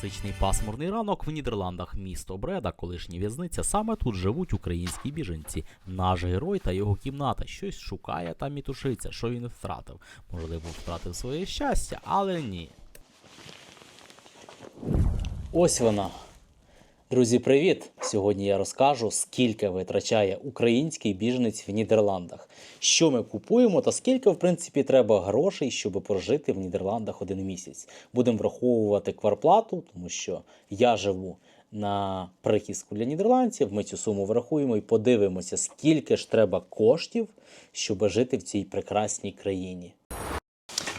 Класичний пасмурний ранок в Нідерландах, місто Бреда, колишня в'язниця. Саме тут живуть українські біженці. Наш герой та його кімната щось шукає та мітушиться, що він втратив. Можливо, втратив своє щастя, але ні. Ось вона. Друзі, привіт! Сьогодні я розкажу, скільки витрачає український біженець в Нідерландах, що ми купуємо та скільки, в принципі, треба грошей, щоб прожити в Нідерландах один місяць. Будемо враховувати кварплату, тому що я живу на прихистку для нідерландців. Ми цю суму врахуємо і подивимося, скільки ж треба коштів, щоб жити в цій прекрасній країні.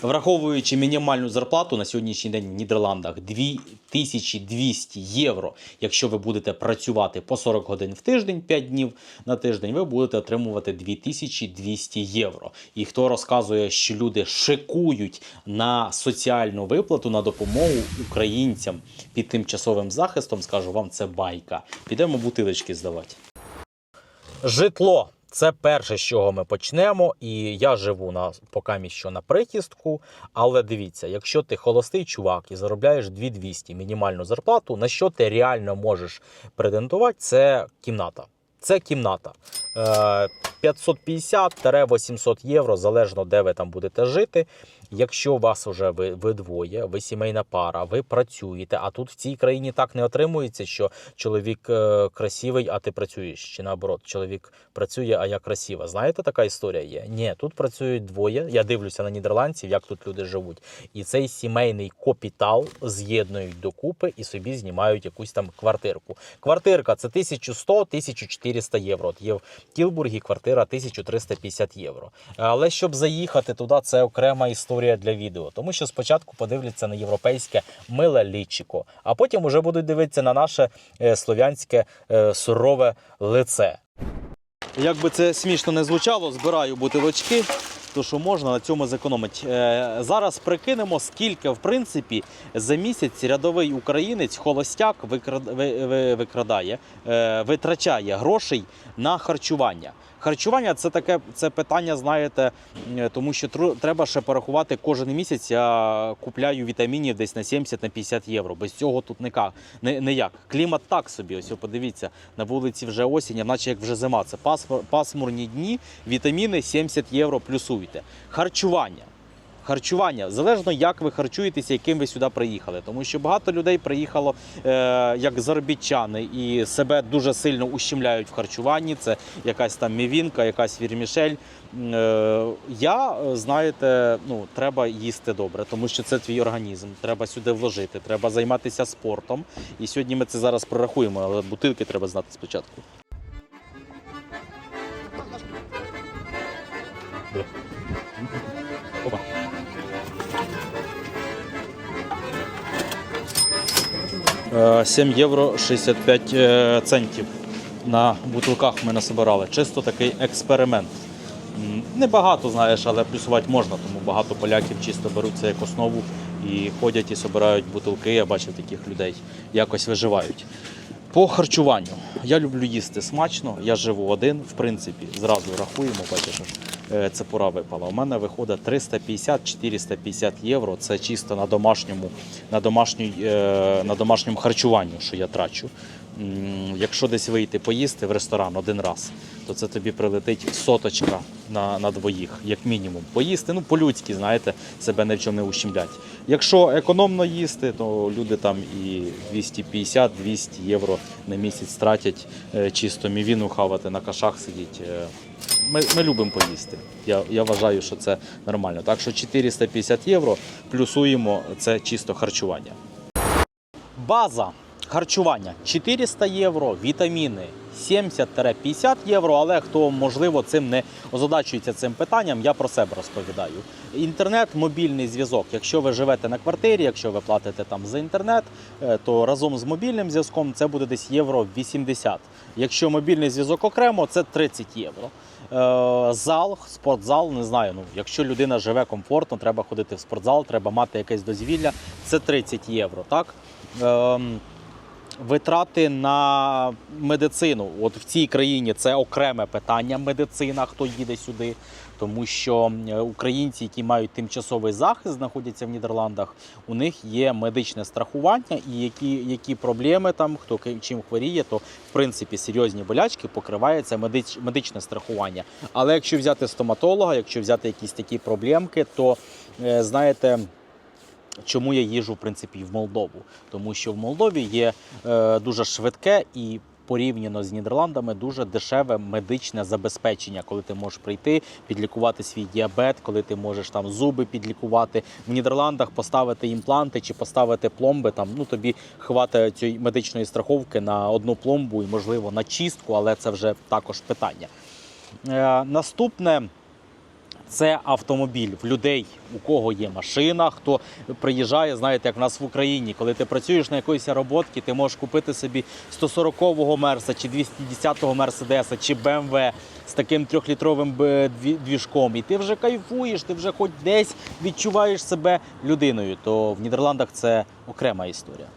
Враховуючи мінімальну зарплату на сьогоднішній день в Нідерландах 2200 євро. Якщо ви будете працювати по 40 годин в тиждень, 5 днів на тиждень, ви будете отримувати 2200 євро. І хто розказує, що люди шикують на соціальну виплату на допомогу українцям під тимчасовим захистом, скажу вам, це байка. Підемо бутилочки здавати. Житло. Це перше, з чого ми почнемо. І я живу на поки що на прихистку. Але дивіться, якщо ти холостий чувак і заробляєш 2200 мінімальну зарплату, на що ти реально можеш претендувати, це кімната. Це кімната. Е, 550-800 євро, залежно де ви там будете жити. Якщо вас вже ви, ви двоє, ви сімейна пара, ви працюєте, а тут в цій країні так не отримується, що чоловік е, красивий, а ти працюєш. Чи наоборот, чоловік працює, а я красива. Знаєте, така історія є? Ні, тут працюють двоє. Я дивлюся на нідерландців, як тут люди живуть. І цей сімейний капітал з'єднують докупи і собі знімають якусь там квартирку. Квартирка це 1100-1400 євро. От є в Тілбургі квартира 1350 євро. Але щоб заїхати туди, це окрема історія для відео. Тому що спочатку подивляться на європейське миле лічико, а потім уже будуть дивитися на наше е, слов'янське е, сурове лице. Як би це смішно не звучало, збираю бутилочки, то що можна на цьому зекономити. Е, зараз прикинемо, скільки в принципі за місяць рядовий українець холостяк викрад- ви- ви- викрадає, витрачає грошей на харчування. Харчування це таке це питання, знаєте, тому що треба ще порахувати кожен місяць. Я купляю вітамінів десь на 70 на 50 євро. Без цього тут ніяк. Ніяк. Клімат так собі. Ось подивіться, на вулиці вже осінь, наче як вже зима. Це пасмур, пасмурні дні, вітаміни 70 євро плюсуйте. Харчування. Харчування залежно, як ви харчуєтеся, яким ви сюди приїхали. Тому що багато людей приїхало е, як заробітчани і себе дуже сильно ущемляють в харчуванні. Це якась там мівінка, якась вірмішель. Е, я, знаєте, ну треба їсти добре, тому що це твій організм. Треба сюди вложити, треба займатися спортом. І сьогодні ми це зараз прорахуємо, але бутилки треба знати спочатку. 7 євро 65 е, центів на бутилках ми насобирали. Чисто такий експеримент. Небагато, знаєш, але плюсувати можна, тому багато поляків чисто беруть це як основу і ходять і собирають бутилки. Я бачив таких людей, якось виживають. По харчуванню. Я люблю їсти смачно, я живу один, в принципі, зразу рахуємо, бачиш, е, це пора випала. У мене виходить 350-450 євро. Це чисто на домашньому, на, домашній, е, на домашньому харчуванню, що я трачу. Якщо десь вийти поїсти в ресторан один раз, то це тобі прилетить соточка на, на двоїх, як мінімум. Поїсти, ну по-людськи, знаєте, себе ні в чому не ущемлять. Якщо економно їсти, то люди там і 250-200 євро на місяць тратять е, чисто мівіну хавати, на кашах сидіть. Е, Ми, ми любимо поїсти. Я, я вважаю, що це нормально. Так що 450 євро плюсуємо це чисто харчування. База харчування 400 євро, вітаміни 70-50 євро. Але хто можливо цим не озадачується цим питанням, я про себе розповідаю. Інтернет, мобільний зв'язок. Якщо ви живете на квартирі, якщо ви платите там за інтернет, е, то разом з мобільним зв'язком це буде десь євро 80. Якщо мобільний зв'язок окремо, це 30 євро. Е, Зал, спортзал, не знаю. Ну, якщо людина живе комфортно, треба ходити в спортзал, треба мати якесь дозвілля. Це 30 євро. Так? Ем, Витрати на медицину. От в цій країні це окреме питання. Медицина, хто їде сюди. тому що українці, які мають тимчасовий захист, знаходяться в Нідерландах, у них є медичне страхування, і які, які проблеми там, хто чим хворіє, то в принципі серйозні болячки покривається медич, медичне страхування. Але якщо взяти стоматолога, якщо взяти якісь такі проблемки, то е, знаєте. Чому я їжу в принципі в Молдову? Тому що в Молдові є е, дуже швидке і порівняно з Нідерландами дуже дешеве медичне забезпечення, коли ти можеш прийти, підлікувати свій діабет, коли ти можеш там зуби підлікувати в Нідерландах, поставити імпланти чи поставити пломби. Там ну тобі хватає цієї медичної страховки на одну пломбу і можливо на чистку, але це вже також питання. Е, наступне. Це автомобіль в людей, у кого є машина, хто приїжджає, знаєте, як в нас в Україні, коли ти працюєш на якоїсь роботці, ти можеш купити собі 140-го Мерса чи 210-го Мерседеса чи BMW з таким трьохлітровим б- двіжком, і ти вже кайфуєш, ти вже хоч десь відчуваєш себе людиною. То в Нідерландах це окрема історія.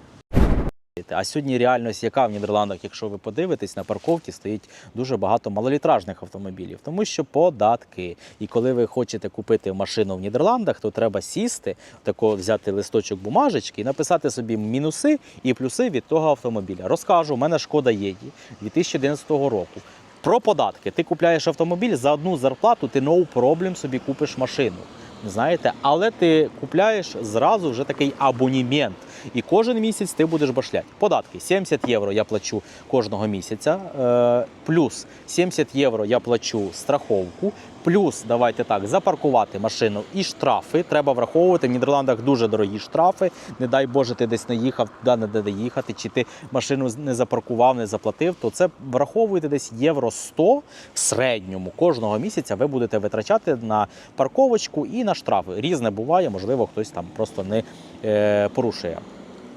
А сьогодні реальність, яка в Нідерландах, якщо ви подивитесь, на парковці стоїть дуже багато малолітражних автомобілів, тому що податки. І коли ви хочете купити машину в Нідерландах, то треба сісти, тако взяти листочок бумажечки і написати собі мінуси і плюси від того автомобіля. Розкажу, у мене шкода Єді 2011 року. Про податки. Ти купляєш автомобіль за одну зарплату, ти no problem собі купиш машину. Знаєте, але ти купляєш зразу вже такий абонімент. І кожен місяць ти будеш башляти. Податки 70 євро я плачу кожного місяця. Е, плюс 70 євро я плачу страховку. Плюс, давайте так, запаркувати машину і штрафи. Треба враховувати. В Нідерландах дуже дорогі штрафи. Не дай Боже, ти десь наїхав, туди не де їхати, чи ти машину не запаркував, не заплатив, то це враховуєте десь євро 100 в середньому кожного місяця ви будете витрачати на парковочку і на штрафи. Різне буває, можливо, хтось там просто не е, порушує.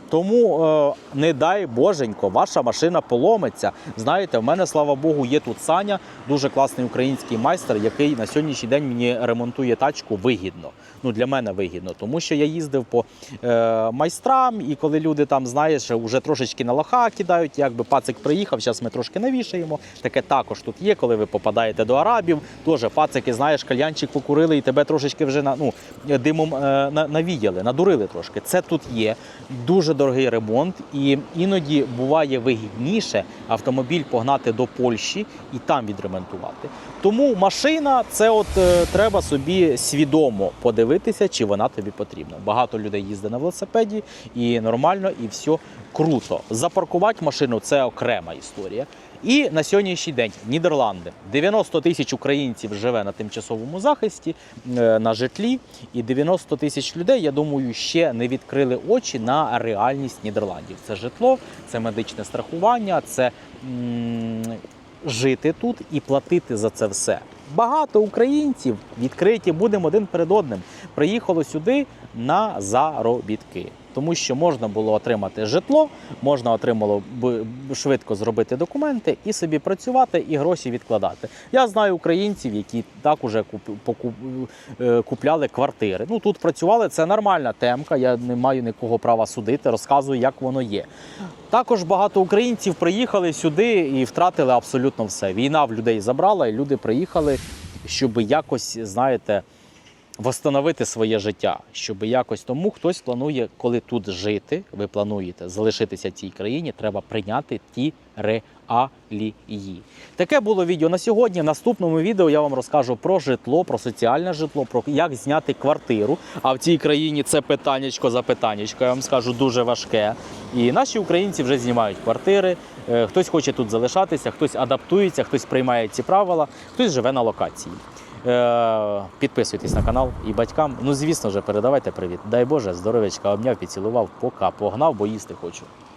Тому е, не дай боженько, ваша машина поломиться. Знаєте, в мене, слава Богу, є тут Саня, дуже класний український майстер, який на сьогоднішній день мені ремонтує тачку вигідно. Ну для мене вигідно, тому що я їздив по е, майстрам, і коли люди там, знаєш, вже трошечки на лоха кидають, якби пацик приїхав, зараз ми трошки навішаємо. Таке також тут є, коли ви попадаєте до арабів. Теж пацики, знаєш, кальянчик покурили і тебе трошечки вже на ну димом е, на- навіяли, надурили трошки. Це тут є дуже дорогий ремонт, і іноді буває вигідніше автомобіль погнати до Польщі і там відремонтувати. Тому машина це от е, треба собі свідомо подивитися, чи вона тобі потрібна. Багато людей їздить на велосипеді і нормально, і все круто. Запаркувати машину це окрема історія. І на сьогоднішній день Нідерланди 90 тисяч українців живе на тимчасовому захисті е, на житлі, і 90 тисяч людей, я думаю, ще не відкрили очі на реальність Нідерландів. Це житло, це медичне страхування, це м, жити тут і платити за це все. Багато українців відкриті будемо один перед одним. Приїхало сюди на заробітки. Тому що можна було отримати житло, можна отримало швидко зробити документи і собі працювати і гроші відкладати. Я знаю українців, які так уже е, купляли квартири. Ну тут працювали, це нормальна темка. Я не маю нікого права судити, розказую, як воно є. Також багато українців приїхали сюди і втратили абсолютно все. Війна в людей забрала, і люди приїхали, щоб якось, знаєте, восстановити своє життя, щоб якось тому хтось планує, коли тут жити, ви плануєте залишитися в цій країні, треба прийняти ті реалії. Таке було відео на сьогодні. В наступному відео я вам розкажу про житло, про соціальне житло, про як зняти квартиру. А в цій країні це питаннячко за питаннячко, я вам скажу дуже важке. І наші українці вже знімають квартири. Е, Хтось хоче тут залишатися, хтось адаптується, хтось приймає ці правила, хтось живе на локації. Е, Підписуйтесь на канал і батькам. Ну, звісно ж, передавайте привіт. Дай Боже, здоров'ячка, обняв, поцілував, пока, погнав, бо їсти хочу.